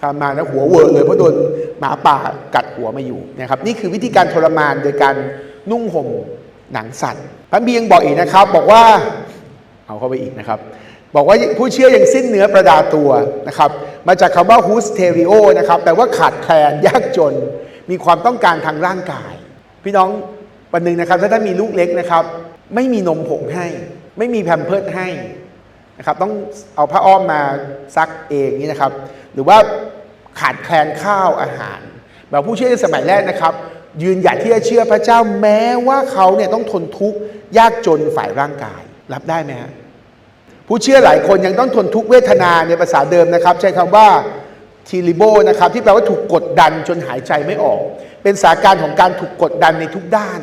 คานมาแล้วหัวเวอร์เลยเพราะโดนหมาป่ากัดหัวมาอยู่นะครับนี่คือวิธีการทรมานโดยการนุ่งห่มหนังสัตว์พระบียังบอกอีกนะครับ บอกว่าเอาเข้าไปอีกนะครับบอกว่าผู้เชื่อยังสิ้นเนื้อประดาตัวนะครับมาจากคำว่า h u s t e r i o นะครับแปลว่าขาดแคลนยากจน มีความต้องการทางร่างกาย พี่น้องวันหนึ่งนะครับถ้าท่านมีลูกเล็กนะครับ ไม่มีนมผงให้ ไม่มีแพมเพิร์ดให้ นะครับต้องเอาผ้าอ้อมมาซักเองนี่นะครับ หรือว่าขาดแคลนข้าวอาหารแบบผู้เชื่อในสมัยแรกนะครับ ยืนหยัดที่จะเชื่อพระเจ้าแม้ว่าเขาเนี่ยต้องทนทุกข์ยากจนฝ่ายร่างกาย รับได้ไหมฮะผู้เชื่อหลายคนยังต้องทนทุกเวทนาในภาษาเดิมนะครับ ใช้คำว่าทีริโบนะครับที่แปลว่าถูกกดดันจนหายใจไม่ออก เป็นสาการของการถูกกดดันในทุกด้าน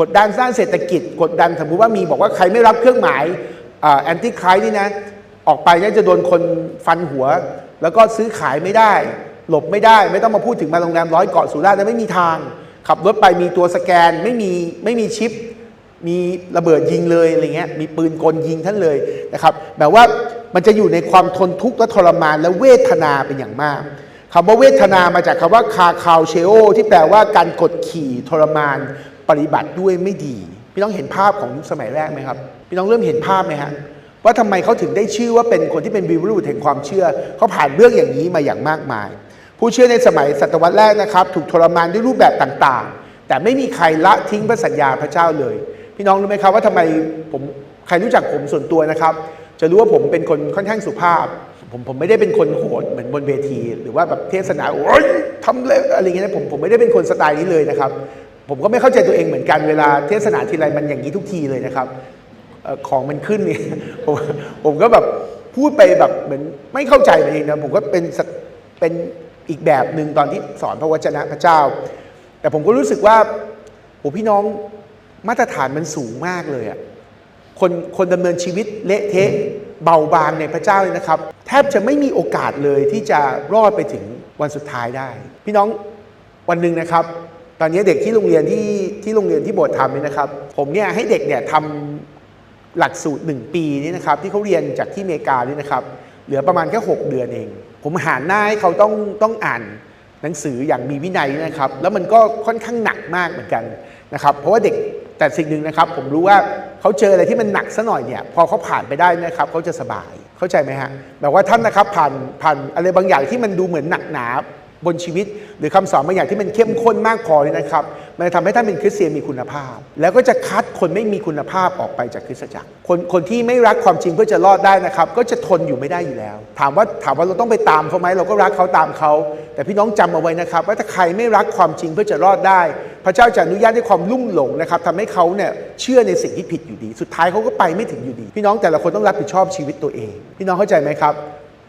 กดดันด้านเศรษฐกิจ กดดันสมมุติว่ามีบอกว่าใครไม่รับเครื่องหมาย แอนตี้ไครนี่นะ ออกไปเนี่ยจะโดนคนฟันหัว แล้วก็ซื้อขายไม่ได้ หลบไม่ได้ ไม่ต้องมาพูดถึงมาโรงแรมร้อยเกาะสุราษฎร์แล้วไม่มีทาง ขับรถไปมีตัวสแกนไม่มีไม่มีชิป มีระเบิดยิงเลยอะไรเงี้ยมีปืนกลยิงท่านเลยนะครับแบบว่ามันจะอยู่ในความทนทุกข์และทรมานและเวทนาเป็นอย่างมากคำว่าเวทนามาจากคำว่าคาคาวเชโอที่แปลว่าการกดขี่ทรมานปฏิบัติด้วยไม่ดี พี่น้องเห็นภาพของยุคสมัยแรกไหมครับ พี่น้องเริ่มเห็นภาพไหมฮะว่าทำไมเขาถึงได้ชื่อว่าเป็นคนที่เป็นวีรุษแห่งความเชื่อเขาผ่านเรื่องอย่างนี้มาอย่างมากมาย ผู้เชื่อในสมัยศตวรรษแรกนะครับ ถูกทรมานด้วยรูปแบบต่างๆ แต่ไม่มีใครละทิ้งพระสัญญาพระเจ้าเลย พี่น้องรู้ไหมครับว่าทำไมผมใครรู้จักผมส่วนตัวนะครับ จะรู้ว่าผมเป็นคนค่อนข้างสุภาพ ผมผมไม่ได้เป็นคนโหดเหมือนบนเวที หรือว่าแบบเทศนาโอ้ยทำเลยอะไรเงี้ยนะผมผมไม่ได้เป็นคนสไตล์นี้เลยนะครับผมก็ไม่เข้าใจตัวเองเหมือนกันเวลาเทศนาทีไรมันอย่างนี้ทุกทีเลยนะครับ ของมันขึ้นเนี่ยผมผมก็แบบพูดไปแบบเหมือนไม่เข้าใจตัวเองนะผมก็เป็นเป็นอีกแบบหนึ่งตอนที่สอนพระวจนะพระเจ้า แต่ผมก็รู้สึกว่าโอ้พี่น้องมาตรฐานมันสูงมากเลยอะคนคนดำเนินชีวิตเละเทะเบาบางในพระเจ้าเลยนะครับ แทบจะไม่มีโอกาสเลยที่จะรอดไปถึงวันสุดท้ายได้ พี่น้องวันหนึ่งนะครับ ตอนนี้เด็กที่โรงเรียนที่ที่โรงเรียนที่โบสถ์ทำเนี่ยนะครับ ผมเนี่ยให้เด็กเนี่ยทำ หลักสูตร 1 ปีนี่นะครับที่เขาเรียนจากที่อเมริกานี่นะครับเหลือประมาณแค่ 6 เดือนเอง ผมหาหน้าให้เขาต้องต้องอ่านหนังสืออย่างมีวินัยนะครับ แล้วมันก็ค่อนข้างหนักมากเหมือนกันนะครับเพราะว่าเด็กแต่สิ่งหนึ่งนะครับ ผมรู้ว่าเขาเจออะไรที่มันหนักซะหน่อยเนี่ยพอเขาผ่านไปได้นะครับเขาจะสบายเข้าใจไหมฮะแบบว่าท่านนะครับผ่านผ่านอะไรบางอย่างที่มันดูเหมือนหนักหนาบนชีวิต หรือคำสอนบางอย่างที่มันเข้มข้นมากพอเนี่ยนะครับ มันจะทำให้ท่านเป็นคริสเตียนมีคุณภาพ แล้วก็จะคัดคนไม่มีคุณภาพออกไปจากคริสตจักร คนคนที่ไม่รักความจริงเพื่อจะรอดได้นะครับ ก็จะทนอยู่ไม่ได้อยู่แล้ว ถามว่าถามว่าเราต้องไปตามเขาไหมเราก็รักเขาตามเขา แต่พี่น้องจำเอาไว้นะครับ ว่าถ้าใครไม่รักความจริงเพื่อจะรอดได้ พระเจ้าจะอนุญาตให้ความลุ่มหลงนะครับทำให้เขาเนี่ยเชื่อในสิ่งที่ผิดอยู่ดี สุดท้ายเขาก็ไปไม่ถึงอยู่ดี พี่น้องแต่ละคนต้องรับผิดชอบชีวิตตัวเอง พี่น้องเข้าใจไหมครับ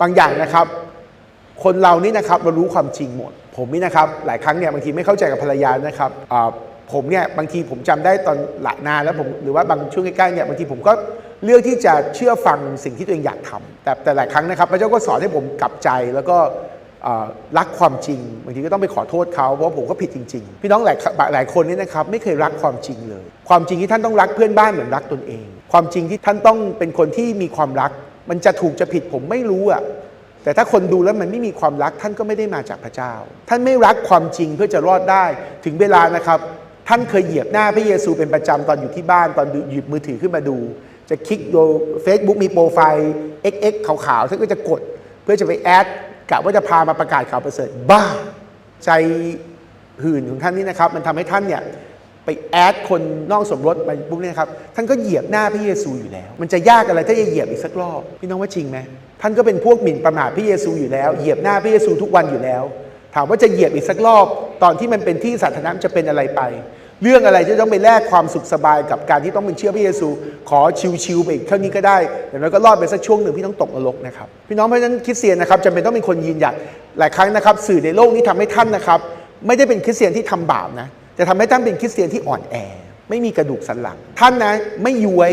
บางอย่างนะครับ คนเรานี่นะครับเรารู้ความจริงหมด ผมนี่นะครับหลายครั้งเนี่ยบางทีไม่เข้าใจกับภรรยานะครับผมเนี่ยบางทีผมจำได้ตอนหลานานแล้วผมหรือว่าบางช่วงใกล้ๆเนี่ยบางทีผมก็เลือกที่จะเชื่อฟังสิ่งที่ตัวเองอยากทำแต่แต่หลายครั้งนะครับ พระเจ้าก็สอนให้ผมกลับใจแล้วก็รักความจริงบางทีก็ต้องไปขอโทษเขาเพราะผมก็ผิดจริง ๆ พี่น้องหลายหลายคนนี่นะครับไม่เคยรักความจริงเลย ความจริงที่ท่านต้องรักเพื่อนบ้านเหมือนรักตนเอง ความจริงที่ท่านต้องเป็นคนที่มีความรัก มันจะถูกจะผิดผมไม่รู้อะ แต่ถ้าคนดูแล้วมันไม่มีความรักท่านก็ไม่ได้มาจากพระเจ้า ท่านไม่รักความจริงเพื่อจะรอดได้ ถึงเวลานะครับ ท่านเคยเหยียบหน้าพระเยซูเป็นประจำตอนอยู่ที่บ้านตอนหยิบมือถือขึ้นมาดู จะคลิกดู Facebook มีโปรไฟล์ XX ขาวๆท่านก็จะกด เพื่อจะไปแอดกะว่าจะพามาประกาศข่าวประเสริฐบ้า ใจหื่นของท่านนี่นะครับ มันทำให้ท่านเนี่ย ไปแอดคนนอกสมรสไปปุ๊บเนี่ยครับท่านก็เหยียบหน้าพระเยซูอยู่แล้ว มันจะยากอะไรถ้าจะเหยียบอีกสักรอบพี่น้องว่าจริงไหมท่านก็เป็นพวกหมิ่นประมาทพระเยซูอยู่แล้ว เหยียบหน้าพระเยซูทุกวันอยู่แล้ว ถามว่าจะเหยียบอีกสักรอบตอนที่มันเป็นที่สาธารณะจะเป็นอะไรไป เรื่องอะไรจะต้องไปแลกความสุขสบายกับการที่ต้องเป็นเชื่อพระเยซู ขอชิวๆไปอีกเท่านี้ก็ได้แต่เราก็รอดไปสักช่วงหนึ่งพี่ต้องตกนรกนะครับพี่น้องเพราะฉะนั้นคริสเตียนนะครับจำเป็นต้องเป็นคนยืนหยัดหลายครั้งนะครับ สื่อในโลกนี้ทำให้ท่านนะครับ ไม่ได้เป็นคริสเตียนที่ทำบาปนะ จะทำให้ท่านเป็นคริสเตียนที่อ่อนแอ ไม่มีกระดูกสันหลัง ท่านนะไม่ย้วย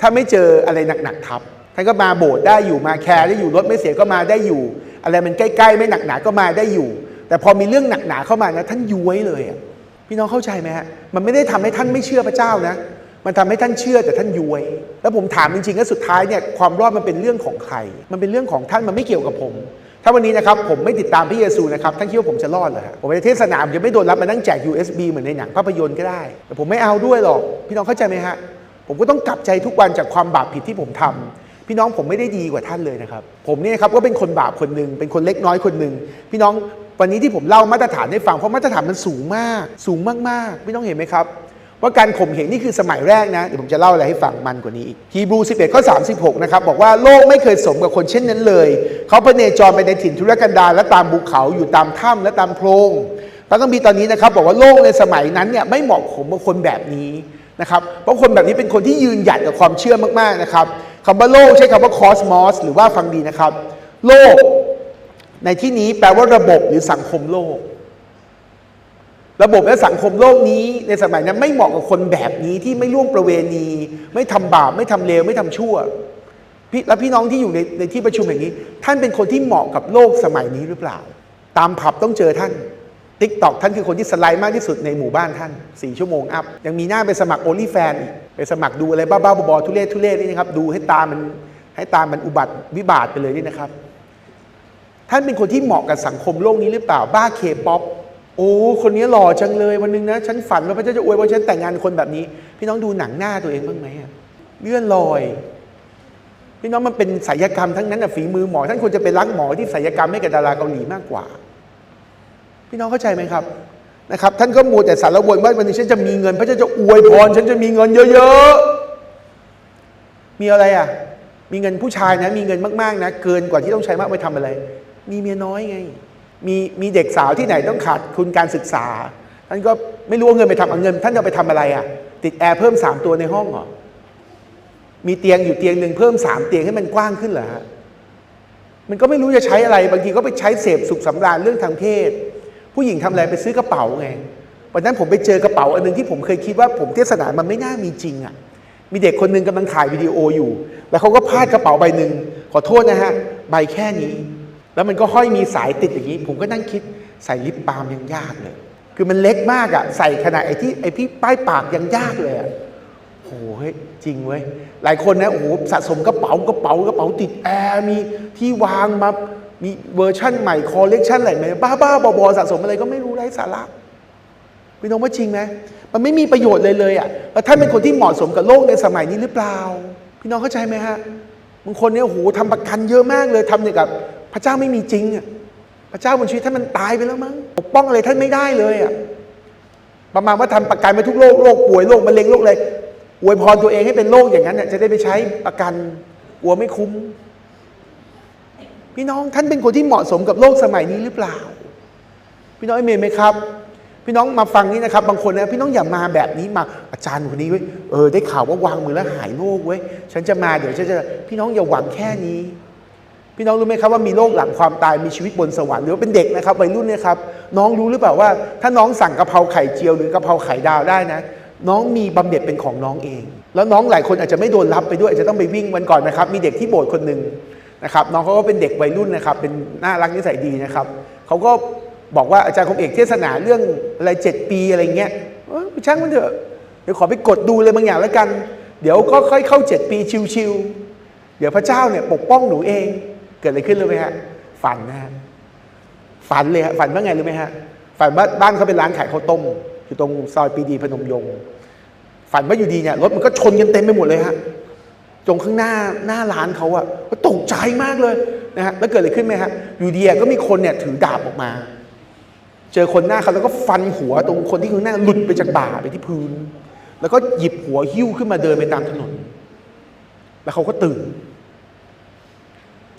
ถ้าไม่เจออะไรหนักๆทับท่านก็มาโบสถ์ได้อยู่มาแคร์ได้อยู่รถไม่เสียก็มาได้อยู่ อะไรมันใกล้ๆ ไม่หนักหนาก็มาได้อยู่ แต่พอมีเรื่องหนักหนาเข้ามานะท่านย้วยเลยอะพี่น้องเข้าใจไหมฮะมันไม่ได้ทำให้ท่านไม่เชื่อพระเจ้านะ มันทำให้ท่านเชื่อแต่ท่านย้วย แล้วผมถามจริงๆว่าสุดท้ายเนี่ยความรอดมันเป็นเรื่องของใคร มันเป็นเรื่องของท่านมันไม่เกี่ยวกับผม ถ้าวันนี้นะครับผมไม่ติดตามพระเยซูนะครับท่านคิดว่าผมจะรอดเหรอฮะผมไปเทศนาผมจะไม่โดนรับมานั่งแจก USB เหมือนในหนังภาพยนตร์ก็ได้ แต่ผมไม่เอาด้วยหรอก พี่น้องเข้าใจไหมฮะผมก็ต้องกลับใจทุกวันจากความบาปผิดที่ผมทำพี่น้องผมไม่ได้ดีกว่าท่านเลยนะครับผมเนี่ยครับก็เป็นคนบาปคนหนึ่งเป็นคนเล็กน้อยคนหนึ่งพี่น้องวันนี้ที่ผมเล่ามาตรฐานให้ฟังเพราะมาตรฐานมันสูงมาก สูงมากๆพี่น้องเห็นไหมครับ ว่าการข่มเหงนี่คือสมัยแรกนะ เดี๋ยวผมจะเล่าอะไรให้ฟังมันกว่านี้อีกฮีบรู 11 ข้อ 36 นะครับ บอกว่าโลกไม่เคยสมกับคนเช่นนั้นเลย เขาพเนจรไปในถิ่นทุรกันดารและตามภูเขาอยู่ตามถ้ำและตามโพรงพระคัมภีร์ตอนนี้นะครับ บอกว่าโลกในสมัยนั้นเนี่ยไม่เหมาะสมกับคนแบบนี้นะครับ เพราะคนแบบนี้เป็นคนที่ยืนหยัดกับความเชื่อมากๆนะครับคำว่าโลกใช้คำว่าคอสมอสหรือว่าฟังดีนะครับ โลก ในที่นี้แปลว่าระบบหรือสังคมโลก ระบบและสังคมโลกนี้ในสมัยนั้นไม่เหมาะกับคนแบบนี้ที่ไม่ร่วมประเวณี ไม่ทำบาปไม่ทำเลวไม่ทำชั่วพี่แล้วพี่น้องที่อยู่ในในที่ประชุมอย่างนี้ ท่านเป็นคนที่เหมาะกับโลกสมัยนี้หรือเปล่า ตามผับต้องเจอท่านติ๊กตอกท่านคือคนที่สไลด์มากที่สุดในหมู่บ้านท่าน 4 ชั่วโมงอัพ ยังมีหน้าไปสมัครโอลี่แฟนไปสมัครดูอะไรบ้าๆบอๆทุเรศทุเรศนี่นะครับ ดูให้ตามันให้ตามันอุบัติวิบาทไปเลยนี่นะครับ ท่านเป็นคนที่เหมาะกับสังคมโลกนี้หรือเปล่าบ้าเคป๊อป โอ้ คนนี้หล่อจังเลยวันหนึงนะ ฉันฝันว่าพระเจ้าจะอวยว่าฉันแต่งงานคนแบบนี้ พี่น้องดูหนังหน้าตัวเองบ้างไหมอะเลื่อนลอย พี่น้องมันเป็นศิลยกรรมทั้งนั้นอะฝีมือหมอท่านควรจะเป็นรักหมอที่ศิลยกรรมให้กับดาราเกาหลีมากกว่า พี่น้องเข้าใจไหมครับนะครับ ท่านก็มัวแต่สารวนว่าวันนี้ฉันจะมีเงิน พระเจ้าจะอวยพรฉันจะมีเงินเยอะๆมีอะไรอะ มีเงินผู้ชายนะ มีเงินมากๆนะ เกินกว่าที่ต้องใช้มากไปทำอะไร มีเมียน้อยไง มีมีเด็กสาวที่ไหนต้องขาดทุนการศึกษาท่านก็ไม่รู้เอาเงินไปทำเอาเงิน ท่านจะไปทำอะไรอะ ติดแอร์เพิ่มสามตัวในห้องเหรอมีเตียงอยู่เตียงหนึ่งเพิ่มสามเตียงให้มันกว้างขึ้นเหรอฮะมันก็ไม่รู้จะใช้อะไร บางทีก็ไปใช้เสพสุขสำราญเรื่องทางเพศ ผู้หญิงทำอะไรไปซื้อกระเป๋าไงวันนั้นผมไปเจอกระเป๋าอันหนึงที่ผมเคยคิดว่าผมเทศนามันไม่น่ามีจริงอะมีเด็กคนหนึ่งกำลังถ่ายวิดีโออยู่ แล้วเขาก็พลาดกระเป๋าใบหนึ่งขอโทษนะฮะใบแค่นี้ แล้วมันก็ห้อยมีสายติดอย่างนี้ ผมก็นั่งคิดใส่ลิปบาล์มยังยากเลย คือมันเล็กมากอะใส่ขนาดไอ้ที่ไอ้พี่ป้ายปากยังยากเลยอะโอ้โหเฮ้ยจริงเว้ยหลายคนนะโอ้โหสะสมกระเป๋ากระเป๋ากระเป๋าติดแอร์มีที่วางมามีเวอร์ชั่นใหม่คอลเลกชันอะไรใหม่บ้าบ้าบอๆสะสมอะไรก็ไม่รู้ไร้สาระพี่น้องว่าจริงไหมมันไม่มีประโยชน์เลยเลยอะแล้วท่านเป็นคนที่เหมาะสมกับโลกในสมัยนี้หรือเปล่า พี่น้องเข้าใจไหมฮะบางคนเนี่ยโอ้โหทำประกันเยอะมากเลยทำเนี่ยกับ พระเจ้าไม่มีจริงอะพระเจ้าบนชีวิตท่านมันตายไปแล้วมั้งปกป้องอะไรท่านไม่ได้เลยอะประมาณว่าทำประกันไปทุกโรคโรคป่วยโรคมะเร็งโรคอะไรอวยพรตัวเองให้เป็นโรคอย่างนั้นน่ะจะได้ไปใช้ประกันกลัวไม่คุ้ม พี่น้องท่านเป็นคนที่เหมาะสมกับโลกสมัยนี้หรือเปล่า พี่น้องเอเมนไหมครับ พี่น้องมาฟังนี้นะครับ บางคนนะพี่น้องอย่ามาแบบนี้มาอาจารย์คนนี้เว้ยเออได้ข่าวว่าวางมือแล้วหายโรคเว้ยฉันจะมาเดี๋ยวฉันจะพี่น้องอย่าหวังแค่นี้ พี่น้องรู้ไหมครับว่ามีโรคหลังความตายมีชีวิตบนสวรรค์หรือว่าเป็นเด็กนะครับวัยรุ่นเนี่ยครับน้องรู้หรือเปล่าว่า ถ้าน้องสั่งกะเพราไข่เจียวหรือกะเพราไข่ดาวได้นะ น้องมีบำเหน็จเป็นของน้องเอง แล้วน้องหลายคนอาจจะไม่โดนรับไปด้วยอาจจะต้องไปวิ่งวันก่อนนะครับ มีเด็กที่โบสถ์คนหนึ่งนะครับน้องเขาก็เป็นเด็กวัยรุ่นนะครับ เป็นน่ารักนิสัยดีนะครับเขาก็บอกว่าอาจารย์คมเอกเทศนาเรื่องอะไรเจ็ดปีอะไรเงี้ยช่างมันเถอะเดี๋ยวขอไปกดดูเลยบางอย่างแล้วกัน เดี๋ยวก็ค่อยเข้าเจ็ดปีชิวๆเดี๋ยวพระเจ้าเนี่ยปกป้องหนูเอง เกิดอะไรขึ้นรู้ไหมฮะฝันนะฮะฝันเลยฮะฝันว่าไงรู้ไหมฮะฝันว่าบ้านเขาเป็นร้านขายข้าวต้มอยู่ตรงซอยปีดีพนมยงค์ฝันว่าอยู่ดีเนี่ยรถมันก็ชนกันเต็มไปหมดเลยฮะตรงข้างหน้าหน้าร้านเขาอะก็ตกใจมากเลยนะฮะแล้วเกิดอะไรขึ้นไหมฮะอยู่ดีก็มีคนเนี่ยถือดาบออกมา เจอคนหน้าเขาแล้วก็ฟันหัวตรงคนที่ข้างหน้าหลุดไปจากบ่าไปที่พื้น แล้วก็หยิบหัวหิ้วขึ้นมาเดินไปตามถนน แล้วเขาก็ตื่น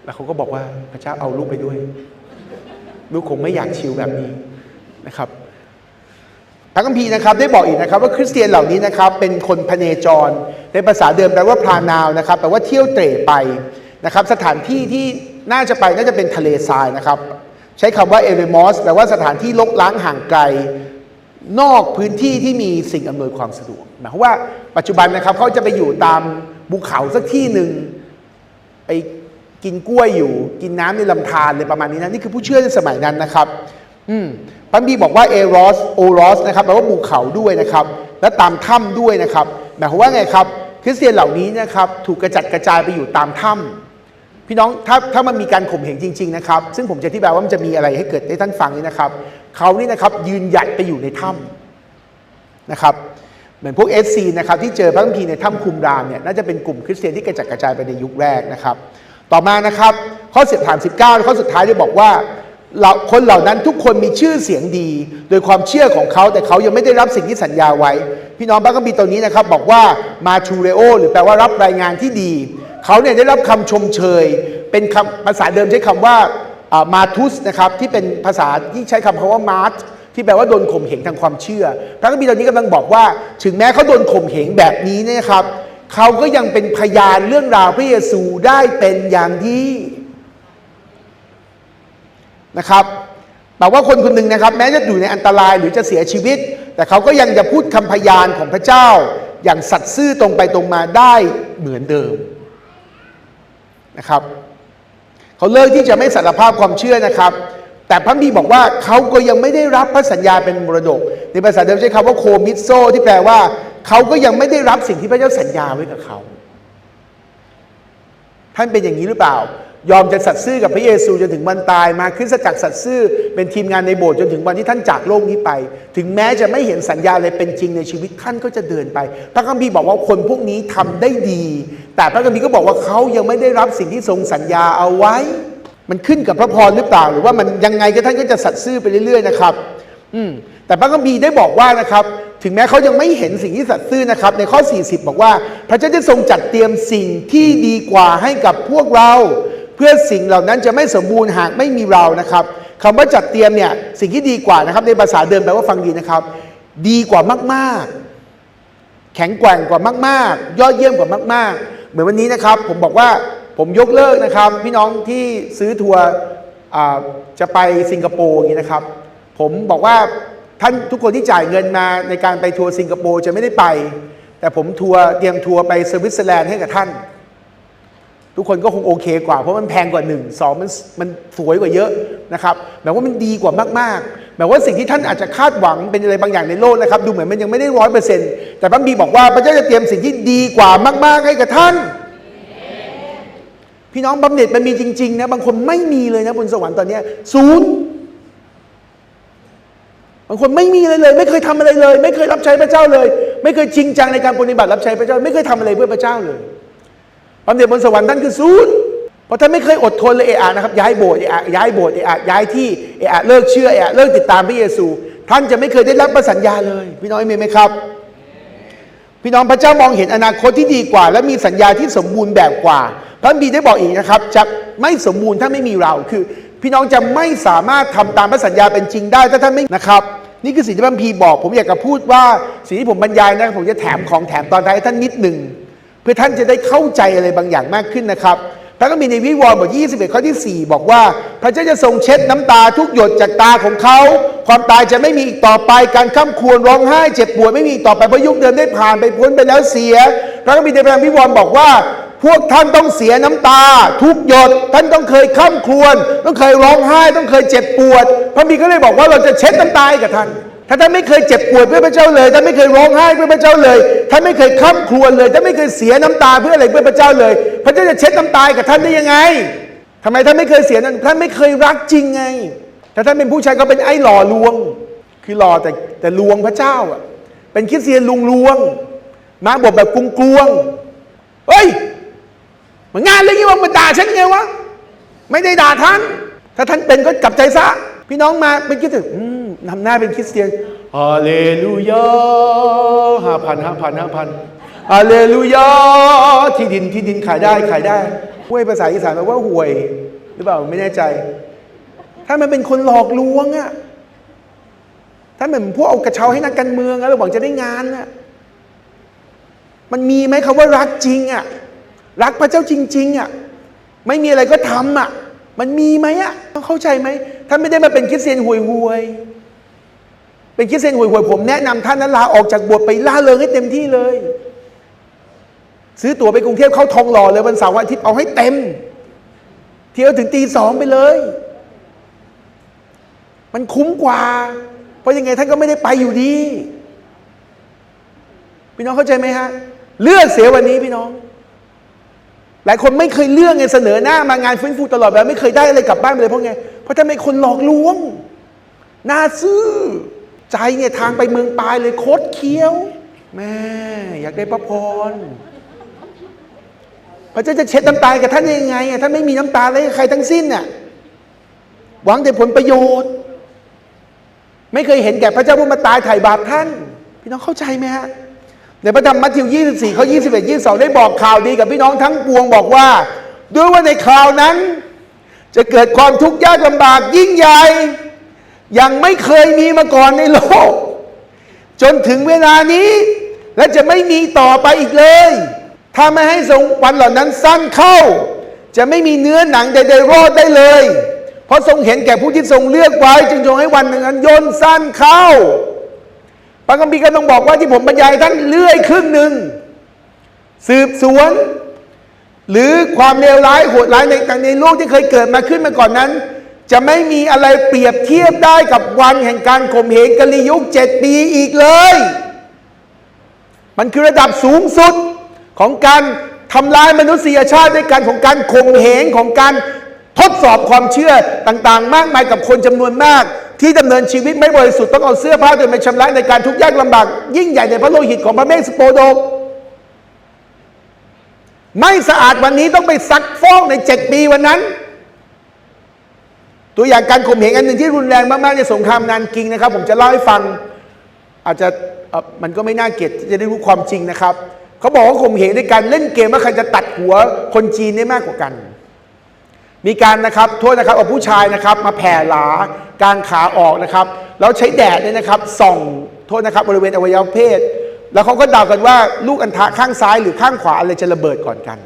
แล้วเขาก็บอกว่าพระเจ้าเอาลูกไปด้วย ลูกคงไม่อยากชิวแบบนี้นะครับพระคัมภีร์นะครับได้บอกอีกนะครับว่าคริสเตียนเหล่านี้นะครับเป็นคนพเนจร ในภาษาเดิมแปลว่าพรานาวนะครับแปลว่าเที่ยวเตร่ไปนะครับสถานที่ที่น่าจะไปน่าจะเป็นทะเลทรายนะครับ ใช้คำว่าเอเรมอสแปลว่าสถานที่ลกล้างห่างไกล นอกพื้นที่ที่มีสิ่งอำนวยความสะดวกหมายความว่าปัจจุบันนะครับเขาจะไปอยู่ตามภูเขาสักที่หนึ่งไป กินกล้วยอยู่ กินน้ำในลำธารเลยประมาณนี้นะนี่คือผู้เชื่อในสมัยนั้นนะครับ อืมพระบีร์บอกว่าเอรอสโอรอสนะครับแปลว่าภูเขาด้วยนะครับ และตามถ้ำด้วยนะครับหมายความว่าไงครับ คริสเตียนเหล่านี้นะครับถูกกระจัดกระจายไปอยู่ตามถ้พี่น้องถ้าถ้ามันมีการข่มเหงจริง ๆนะครับ ซึ่งผมจะอธิบายว่ามันจะมีอะไรให้เกิดให้ท่านฟังนี่นะครับเขานี่นะครับยืนหยัดไปอยู่ในถ้ำนะครับเหมือนพวกเอสซีนะครับที่เจอพระคัมภีร์ในถ้ำคุมรามเนี่ยน่าจะเป็นกลุ่มคริสเตียนที่กระจัดกระจายไปในยุคแรกนะครับ ต่อมานะครับ ข้อสิบถามสิบเก้าข้อสุดท้ายได้บอกว่าเราคนเหล่านั้นทุกคนมีชื่อเสียงดี โดยความเชื่อของเขาแต่เขายังไม่ได้รับสิ่งที่สัญญาไว้ พี่น้องพระคัมภีร์ตัวนี้นะครับ บอกว่ามาชูเรโอหรือแปลว่ารับรายงานที่ดี เขาเนี่ยได้รับคำชมเชย เป็นคำภาษาเดิมใช้คำว่ามาทุสนะครับที่เป็นภาษาที่ใช้คำคำว่ามาร์ทที่แปลว่าโดนข่มเหงทางความเชื่อ พระคัมภีร์ตอนนี้กำลังบอกว่า ถึงแม้เขาโดนข่มเหงแบบนี้เนยนะครับ เขาก็ยังเป็นพยานเรื่องราวพระเยซูได้เป็นอย่างดีนะครับแปลว่าคนคนหนึ่งนะครับ แม้จะอยู่ในอันตรายหรือจะเสียชีวิต แต่เขาก็ยังจะพูดคำพยานของพระเจ้า อย่างสัตย์ซื่อตรงไปตรงมาได้เหมือนเดิมนะครับ เขาเลิกที่จะไม่สารภาพความเชื่อนะครับ แต่พระบีบอกว่าเขาก็ยังไม่ได้รับพระสัญญาเป็นมรดก ในภาษาเดิมใช้คำว่าโคมิโซที่แปลว่า เขาก็ยังไม่ได้รับสิ่งที่พระเจ้าสัญญาไว้กับเขา ท่านเป็นอย่างนี้หรือเปล่า ยอมจะสัตย์ซื่อกับพระเยซูจนถึงวันตายมาคริสจักสัตย์ซื่อเป็นทีมงานในโบสถ์จนถึงวันที่ท่านจากโลกนี้ไป ถึงแม้จะไม่เห็นสัญญาอะไรเป็นจริงในชีวิตท่านก็จะเดินไป พระคัมภีร์บอกว่าคนพวกนี้ทำได้ดี แต่พระคัมภีร์ก็บอกว่าเขายังไม่ได้รับสิ่งที่ทรงสัญญาเอาไว้ มันขึ้นกับพระพรหรือเปล่า หรือว่ามันยังไงก็ท่านก็จะสัตย์ซื่อไปเรื่อยๆนะครับ อืมแต่พระคัมภีร์ได้บอกว่านะครับ ถึงแม้เขายังไม่เห็นสิ่งที่สัตย์ซื่อนะครับ ในข้อ 40 บอกว่า พระเจ้าจะทรงจัดเตรียมสิ่งที่ดีกว่าให้กับพวกเรา เพื่อสิ่งเหล่านั้นจะไม่สมบูรณ์หากไม่มีเรานะครับคำว่าจัดเตรียมเนี่ยสิ่งที่ดีกว่านะครับ ในภาษาเดิมแปลว่าฟังดีนะครับ ดีกว่ามากๆ แข็งแกร่งกว่ามากๆ ยอดเยี่ยมกว่ามาก ๆ เหมือนวันนี้นะครับ ผมบอกว่าผมยกเลิกนะครับ พี่น้องที่ซื้อทัวร์จะไปสิงคโปร์อย่างนี้นะครับ ผมบอกว่า ท่านทุกคนที่จ่ายเงินมาในการไปทัวร์สิงคโปร์จะไม่ได้ไป แต่ผมทัวร์เตรียมทัวร์ไปสวิตเซอร์แลนด์ให้กับท่าน ทุกคนก็คงโอเคกว่า เพราะมันแพงกว่าหนึ่งสองมันมันสวยกว่าเยอะนะครับแบบว่ามันดีกว่ามากๆแบบว่าสิ่งที่ท่านอาจจะคาดหวังเป็นอะไรบางอย่างในโลกนะครับ ดูเหมือนมันยังไม่ได้ร้อยเปอร์เซ็นต์แต่พระบีบอกว่าพระเจ้าจะเตรียมสิ่งที่ดีกว่ามาก ๆ ให้กับท่านพี่น้องบำเหน็จมันมีจริงๆนะบางคนไม่มีเลยนะบนสวรรค์ตอนนี้ศูนย์ บางคนไม่มีอะไรเลย ไม่เคยทำอะไรเลย ไม่เคยรับใช้พระเจ้าเลย ไม่เคยจริงจังในการปฏิบัติรับใช้พระเจ้า ไม่เคยทำอะไรเพื่อพระเจ้าเลยบำเหน็จบนสวรรค์ท่านคือศูนย์เพราะท่านไม่เคยอดทนเลยเอะอะนะครับย้ายโบสถ์เอะอะย้ายโบสถ์เอะอะย้ายที่เอะอะเลิกเชื่อเอะอะเลิกติดตามพระเยซู ท่านจะไม่เคยได้รับพระสัญญาเลย พี่น้องเอเมนไหมครับ พี่น้องพระเจ้ามองเห็นอนาคตที่ดีกว่า และมีสัญญาที่สมบูรณ์แบบกว่าพระบีได้บอกอีกนะครับจะไม่สมบูรณ์ถ้าไม่มีเราคือ พี่น้องจะไม่สามารถทำตามพระสัญญาเป็นจริงได้ถ้าท่านไม่นะครับ นี่คือสิ่งที่พระบีบอก ผมอยากจะพูดว่าสิ่งที่ผมบรรยายนะผมจะแถมของแถมตอนท้ายท่านนิดหนึ่งเพื่อท่านจะได้เข้าใจอะไรบางอย่างมากขึ้นนะครับพระก็มีในวิวรณ์บท21 ข้อที่ 4 บอกว่า พระเจ้าจะทรงเช็ดน้ำตาทุกหยดจากตาของเขา ความตายจะไม่มีอีกต่อไป การข้ามควรร้องไห้เจ็บปวดไม่มีต่อไปเพราะยุคเดิมได้ผ่านไปพ้นไปแล้วเสีย พระก็มีในพระวิวรณ์บอกว่า พวกท่านต้องเสียน้ำตา ทุกหยด ท่านต้องเคยข้ามควรต้องเคยร้องไห้ ต้องเคยเจ็บปวด พระบีก็เลยบอกว่าเราจะเช็ดน้ำตาให้กับท่าน ถ้าท่านไม่เคยเจ็บปวดเพื่อพระเจ้าเลยท่านไม่เคยร้องไห้เพื่อพระเจ้าเลยท่านไม่เคยข้ามครวญเลยท่านไม่เคยเสียน้ำตาเพื่ออะไรเพื่อพระเจ้าเลย พระเจ้าจะเช็ดน้ำตากับท่านได้ยังไงทำไมท่านไม่เคยเสียนั้นท่านไม่เคยรักจริงไงถ้าท่านเป็นผู้ชายก็เป็นไอ้หล่อลวง คือหล่อแต่แต่ลวงพระเจ้าอะเป็นคริสเตียนลุงลวงมาบทแบบกรุงกลวงเฮ้ย มันงานเรื่องนี้ว่ามันด่าฉันไงวะไม่ได้ด่าท่าน ถ้าท่านเป็นก็กลับใจซะ พี่น้องมาเป็นคริสเตียนอืมทำหน้าเป็นคริสเตียนฮาเลลูยาห้าพันห้าพันห้าพันฮาเลลูยาที่ดินที่ดินขายได้ขายได้ห้วยภาษาอีสานแปลว่าห่วย หรือเปล่าไม่แน่ใจ ถ้ามันเป็นคนหลอกลวงอะถ้าเหมือนพวกเอากระเช้าให้นักการเมืองอะแล้วหวังจะได้งานอะมันมีไหมคำว่ารักจริงอะ รักพระเจ้าจริงๆอะไม่มีอะไรก็ทำอะมันมีไหมอะต้องเข้าใจไหมท่านไม่ได้มาเป็นคริสเตียนห่วยห่วยๆเป็นคริสเตียนห่วยห่วยๆผมแนะนำท่านนั้นลาออกจากบวชไปล่าเริงให้เต็มที่เลย ซื้อตั๋วไปกรุงเทพเข้าทองหล่อเลยวันเสาร์วันอาทิตย์เอาให้เต็ม เที่ยวถึงตีสองไปเลย มันคุ้มกว่า เพราะยังไงท่านก็ไม่ได้ไปอยู่ดี พี่น้องเข้าใจไหมฮะ เลือกเสียวันนี้พี่น้อง หลายคนไม่เคยเลือกไงเสนอหน้ามางานฟื้นฟูตลอดเวลาไม่เคยได้อะไรกลับบ้านไปเลยเพราะไงเพราะทำไมคนหลอกลวงหน้าซื่อใจเนี่ยทางไปเมืองปลายเลยโคตรเคี้ยว แม่ อยากได้พระพรพระเจ้าจะเช็ดน้ำตากับท่านยังไงอะท่านไม่มีน้ำตาอะไรกับใครทั้งสิ้นน่ะหวังแต่ผลประโยชน์ ไม่เคยเห็นแก่พระเจ้าผู้มาตายไถ่บาปท่าน พี่น้องเข้าใจไหมฮะ ในพระธรรมมัทธิว 24 ข้อ 21 22 ได้บอกข่าวดีกับพี่น้องทั้งปวงบอกว่า ด้วยว่าในคราวนั้น จะเกิดความทุกข์ยากลำบากยิ่งใหญ่ยังไม่เคยมีมาก่อนในโลก จนถึงเวลานี้ และจะไม่มีต่อไปอีกเลย ถ้าไม่ให้ทรงวันเหล่านั้นสั้นเข้า จะไม่มีเนื้อหนังใดๆรอดได้เลย เพราะทรงเห็นแก่ผู้ที่ทรงเลือกไว้ จึงทรงให้วันนั้นย่นสั้นเข้า พระคัมภีร์ก็ต้องบอกว่าที่ผมบรรยายท่านเลื่อยครึ่งหนึ่งสืบสวน หรือความเลวร้ายโหดร้ายในต่างในโลกที่เคยเกิดมาขึ้นมาก่อนนั้น จะไม่มีอะไรเปรียบเทียบได้กับวันแห่งการข่มเหงกะลิยุคเจ็ดปีอีกเลย มันคือระดับสูงสุดของการทำลายมนุษยชาติด้วยกันของการข่มเหงของการทดสอบความเชื่อต่างๆ มากมายกับคนจำนวนมาก ที่ดำเนินชีวิตไม่บริสุทธิ์ต้องเอาเสื้อผ้าตัวเองไปชำระในการทุกข์ยากลำบาก ยิ่งใหญ่ในพระโลหิตของพระเมสสโปโดกไม่สะอาดวันนี้ต้องไปซักฟอกในเจ็ดปีวันนั้น ตัวอย่างการข่มเหงอันหนึ่งที่รุนแรงมากๆในสงครามนานกิงนะครับ ผมจะเล่าให้ฟัง อาจจะมันก็ไม่น่าเกลียดจะได้รู้ความจริงนะครับ เขาบอกว่าข่มเหงในการเล่นเกมว่าใครจะตัดหัวคนจีนได้มากกว่ากัน มีการนะครับโทษนะครับเอาผู้ชายนะครับมาแผ่หลากางขาออกนะครับ แล้วใช้แดดเนี่ยนะครับส่องโทษนะครับบริเวณอวัยวะเพศ แล้วเขาก็เดากันว่าลูกอัณฑะข้างซ้ายหรือข้างขวาอะไรจะระเบิดก่อนกัน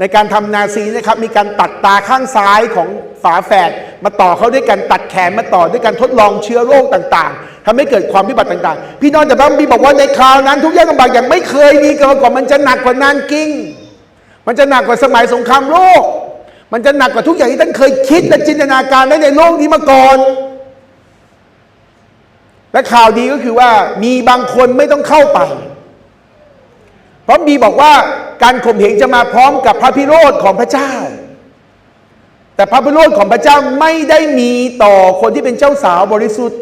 ในการทำนาซีนะครับมีการตัดตาข้างซ้ายของฝาแฝดมาต่อเข้าด้วยกันตัดแขนมาต่อด้วยการทดลองเชื้อโรคต่างๆทำให้เกิดความพิบัติต่าง ๆ พี่น้องแต่พระคัมภีร์บอกว่าในคราวนั้น ทุกอย่างลำบากอย่างไม่เคยมีกันมาก่อนมันจะหนักกว่านานกิ้ง มันจะหนักกว่าสมัยสงครามโลก มันจะหนักกว่าทุกอย่างที่ท่านเคยคิดและจินตนาการได้ในโลกนี้มาก่อน และข่าวดีก็คือว่ามีบางคนไม่ต้องเข้าไป เพราะบีบอกว่าการข่มเหงจะมาพร้อมกับพระพิโรธของพระเจ้า แต่พระพิโรธของพระเจ้าไม่ได้มีต่อคนที่เป็นเจ้าสาวบริสุทธิ์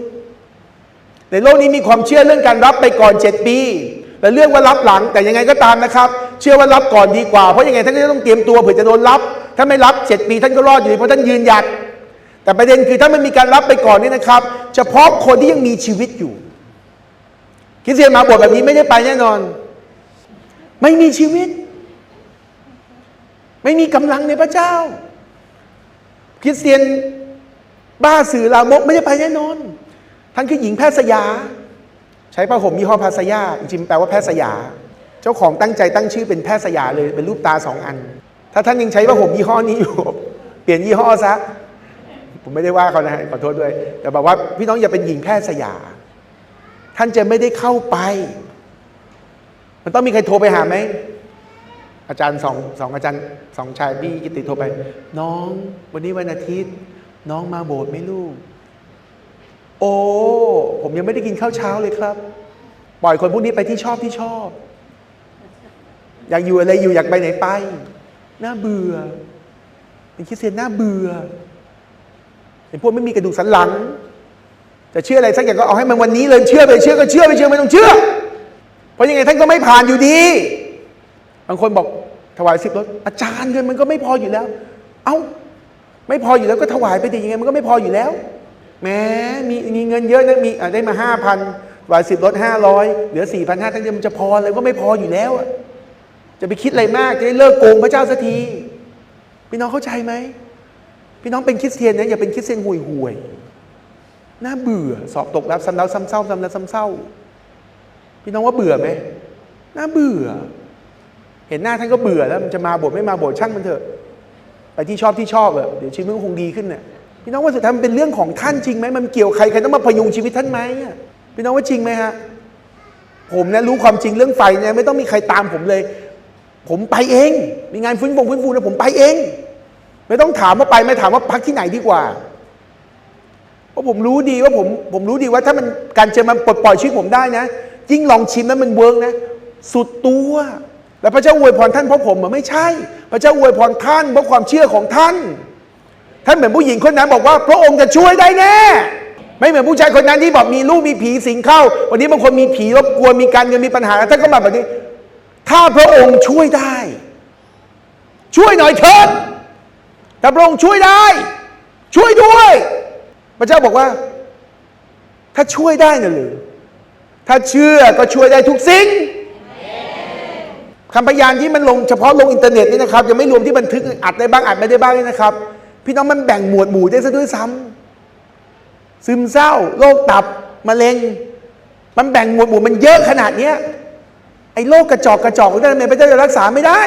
ในโลกนี้มีความเชื่อเรื่องการรับไปก่อนเจ็ดปี และเรื่องว่ารับหลังแต่ยังไงก็ตามนะครับ เชื่อว่ารับก่อนดีกว่า เพราะยังไงท่านก็ต้องเตรียมตัวเผื่อจะโดนรับ ถ้าไม่รับเจ็ดปีท่านก็รอดอยู่ดีเพราะท่านยืนหยัด แต่ประเด็นคือถ้าไม่มีการรับไปก่อนนี่นะครับ เฉพาะคนที่ยังมีชีวิตอยู่คริสเตียนมาบทแบบนี้ไม่ได้ไปแน่นอน ไม่มีชีวิต ไม่มีกำลังในพระเจ้า คริสเตียนบ้าสื่อลามกไม่ได้ไปแน่นอนท่านคือหญิงแพทย์สยา ใช้ผ้าห่มยี่ห้อพาสยาจริงแปลว่าแพทย์สยา เจ้าของตั้งใจตั้งชื่อเป็นแพทย์สยาเลยเป็นรูปตาสองอัน ถ้าท่านยังใช้ผ้าห่มยี่ห้อนี้อยู่ เปลี่ยนยี่ห้อซะผมไม่ได้ว่าเขานะฮะขอโทษด้วย แต่บอกว่าพี่น้องอย่าเป็นหญิงแพทย์สยา ท่านจะไม่ได้เข้าไป มันต้องมีใครโทรไปหาไหมอาจารย์สองสองอาจารย์สองชายพี่กิติโทรไป น้อง วันนี้วันอาทิตย์ น้องมาโบสถ์ไหมลูก โอ้ผมยังไม่ได้กินข้าวเช้าเลยครับ ปล่อยคนพวกนี้ไปที่ชอบที่ชอบ อยากอยู่อะไรอยู่อยากไปไหนไปน่าเบื่อ เป็นคริสเตียนน่าเบื่อเป็นพวกไม่มีกระดูกสันหลังจะเชื่ออะไรสักอย่างก็เอาให้มันวันนี้เลยเชื่อไปเชื่อก็เชื่อไม่เชื่อไม่ต้องเชื่อ เพราะยังไงท่านก็ไม่ผ่านอยู่ดี บางคนบอกถวายสิบรถอาจารย์เงินมันก็ไม่พออยู่แล้ว เอ้าไม่พออยู่แล้วก็ถวายไปดิยังไงมันก็ไม่พออยู่แล้ว แม้มีมีเงินเยอะนะมีอะได้มาห้าพันวายสิบรถห้าร้อยเหลือสี่พันห้าทั้งเดียวมันจะพอเลยก็ไม่พออยู่แล้วจะไปคิดอะไรมาก จะได้เลิกโกงพระเจ้าสักทีพี่น้องเข้าใจไหมพี่น้องเป็นคริสเตียนนะอย่าเป็นคริสเตียนห่วยห่วยน่าเบื่อสอบตกแล้วซ้ำแล้วซ้ำเศร้าซ้ำแล้วซ้ำเศร้า พี่น้องว่าเบื่อไหมน่าเบื่อ เห็นหน้าท่านก็เบื่อแล้วมันจะมาโบสถ์ไม่มาโบสถ์ช่างมันเถอะไปที่ชอบที่ชอบอะเดี๋ยวชีวิตมันคงดีขึ้นน่ะ พี่น้องว่าสุดท้ายมันเป็นเรื่องของท่านจริงไหมมันเกี่ยวใครใครต้องมาพยุงชีวิตท่านไหมพี่น้องว่าจริงไหมฮะผมเนี่ยรู้ความจริงเรื่องไฟเนี่ยไม่ต้องมีใครตามผมเลย ผมไปเอง มีงานฟื้นฟงฟื้นฟูนะผมไปเอง ไม่ต้องถามว่าไปไม่ถามว่าพักที่ไหนดีกว่าเพราะผมรู้ดีว่าผมผมรู้ดีว่าถ้ามันการเจอมันปลดปล่อยชีวิตผมได้นะยิ่งลองชิมแล้วมันเวิร์กนะ สุดตัวแล้วพระเจ้าอวยพรท่านเพราะผมเหรอไม่ใช่ พระเจ้าอวยพรท่านเพราะความเชื่อของท่าน ท่านเหมือนผู้หญิงคนนั้นบอกว่า พระองค์จะช่วยได้แน่ ไม่เหมือนผู้ชายคนนั้นที่บอกมีลูกมีผีสิงเข้า วันนี้บางคนมีผีรบกวนมีการเงินมีปัญหาท่านก็มาแบบนี้ ถ้าพระองค์ช่วยได้ ช่วยหน่อยเถิดแต่พระองค์ช่วยได้ ช่วยด้วย พระเจ้าบอกว่า ถ้าช่วยได้นะหรือ ถ้าเชื่อก็ช่วยได้ทุกสิ่งคำพยานที่มันลงเฉพาะลงอินเทอร์เน็ตนี่นะครับยังไม่รวมที่บันทึกอัดได้บ้างอัดไม่ได้บ้างนี่นะครับ พี่น้องมันแบ่งหมวดหมู่ได้ซะด้วยซ้ำซึมเศร้าโรคตับมะเร็ง มันแบ่งหมวดหมู่มันเยอะขนาดเนี้ยไอ้โรคกระจอกกระจอกนั่นทำไมพระเจ้าจะรักษาไม่ได้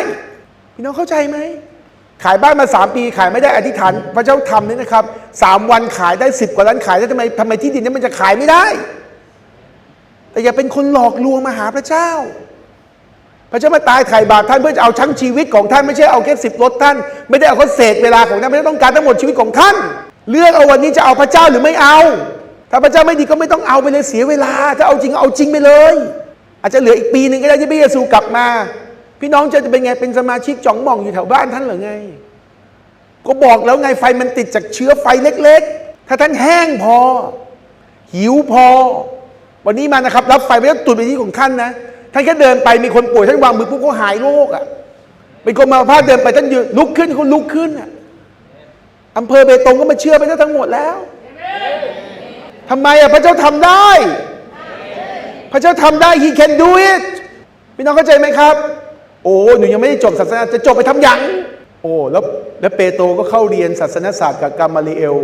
พี่น้องเข้าใจไหมขายบ้านมาสามปีขายไม่ได้อธิษฐานพระเจ้าทำนี่นะครับสามวันขายได้สิบกว่าล้านขายได้ทำไมทำไมที่ดินนี้มันจะขายไม่ได้ แต่อย่าเป็นคนหลอกลวงมาหาพระเจ้า พระเจ้ามาตายไถ่บาปท่านเพื่อจะเอาทั้งชีวิตของท่านไม่ใช่เอาแค่สิบรถท่าน ไม่ได้เอาแค่เศษเวลาของท่านไม่ได้ต้องการทั้งหมดชีวิตของท่าน เลือกเอาวันนี้จะเอาพระเจ้าหรือไม่เอา ถ้าพระเจ้าไม่ดีก็ไม่ต้องเอาไปเลยเสียเวลา ถ้าเอาจริงเอาจริงไปเลย อาจจะเหลืออีกปีหนึ่งก็ได้ที่พระเยซูกลับมา พี่น้องจะเป็นไงเป็นสมาชิกจ่องมองอยู่แถวบ้านท่านหรือไง ก็บอกแล้วไงไฟมันติดจากเชื้อไฟเล็ก ๆ ถ้าท่านแห้งพอ หิวพอ วันนี้มานะครับ รับไฟไม่ต้องตุดไปที่ของท่านนะ ท่านแค่เดินไปมีคนป่วยท่านวางมือปุ๊บก็หายโรคอะ่ะเป็นคนมาพาดเดินไปท่านยืนลุกขึ้นเขาลุกขึ้นอะ่ะอำเภอเบตงก็มาเชื่อไปทั้งหมดแล้วทำไมอะพระเจ้าทำได้ พระเจ้าทำได้ he can do it พี่น้องเข้าใจไหมครับ โอ้หนูยังไม่ได้จบศาสนาจะจบไปทำยังโอ้แล้วแล้วเปโตรก็เข้าเรียนศาสนศาสตร์กับกามาลีเอล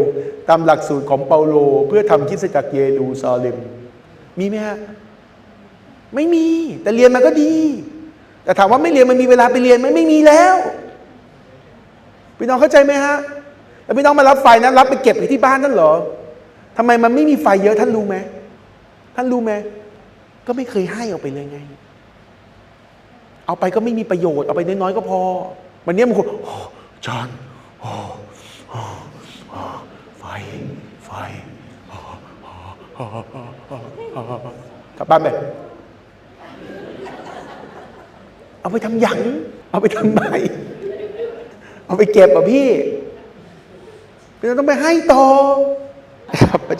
ตามหลักสูตรของเปาโล เพื่อทำคิสตจักรเยรูซาเล็ม มีไหมฮะ ไม่มี แต่เรียนมาก็ดี แต่ถามว่าไม่เรียนมันมีเวลาไปเรียนไหมไม่มีแล้วพี่น้องเข้าใจไหมฮะแล้วพี่น้องมารับไฟนะรับไปเก็บไว้ที่บ้านนั่นเหรอทำไมมันไม่มีไฟเยอะท่านรู้ไหมท่านรู้ไหมก็ไม่เคยให้ออกไปเลยไง เอาไปก็ไม่มีประโยชน์เอาไปน้อยๆก็พอวันนี้มันคนโอ้จอนโอ้โอ้ไฟไฟโอ้โอ้โอ้โอ้โอ้โอ้กลับบ้านไป เอาไปทำหยัง เอาไปทำไมเอาไปเก็บอะพี่เราต้องไปให้ต่อครับพระเจ้า